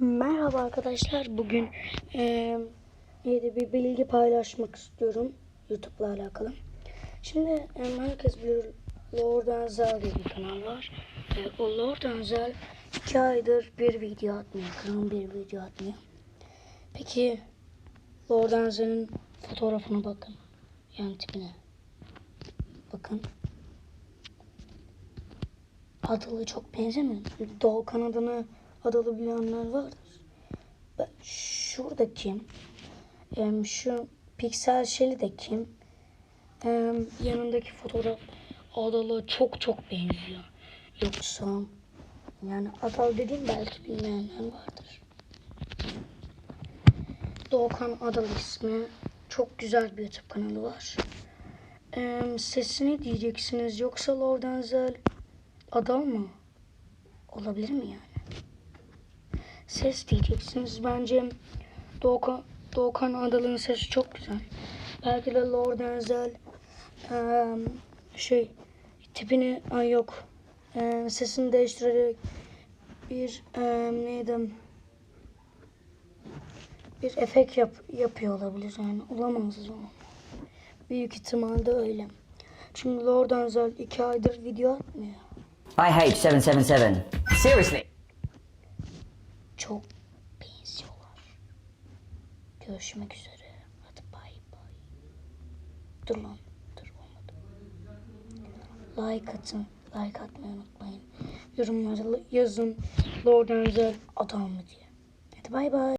Merhaba arkadaşlar. Bugün eee yeni bir bilgi paylaşmak istiyorum YouTube'la alakalı. Şimdi em, herkes bilir Lord Enzel diye bir kanal var. E, o Lord Enzel iki aydır bir video atmıyor. Kanal bir video atmıyor. Peki Lord Enzel'in fotoğrafına bakın. Yani tipine. Bakın. Adalı çok benzemiyor. Doğu kanadını adalı bilenler vardır. Ben şuradaki em, şu piksel şeli de kim? Em, yanındaki fotoğraf adalı çok çok benziyor. Yoksa yani adalı dediğim belki bilmeyenler vardır. Doğukan Adalı ismi. Çok güzel bir YouTube kanalı var. Em, sesini diyeceksiniz yoksa Lord Enzel adam mı? Olabilir mi yani? Ses diyeceksiniz. Bence Doğukan, Doğukan Adalı'nın sesi çok güzel. Belki de Lord Enzel em, şey tipini ay yok sesini değiştirerek bir em, neydi bir efekt yap, yapıyor olabilir yani olamaz o. Büyük ihtimalle öyle. Çünkü Lord Enzel iki aydır video atmıyor. I hate 777. Seriously. Çok benziyorlar. Görüşmek üzere. Hadi bay bay. Dur lan. Dur olmadı. Like atın. Like atmayı unutmayın. Yorumlara yazın. Lord Enzel adam mı diye. Hadi bay bay.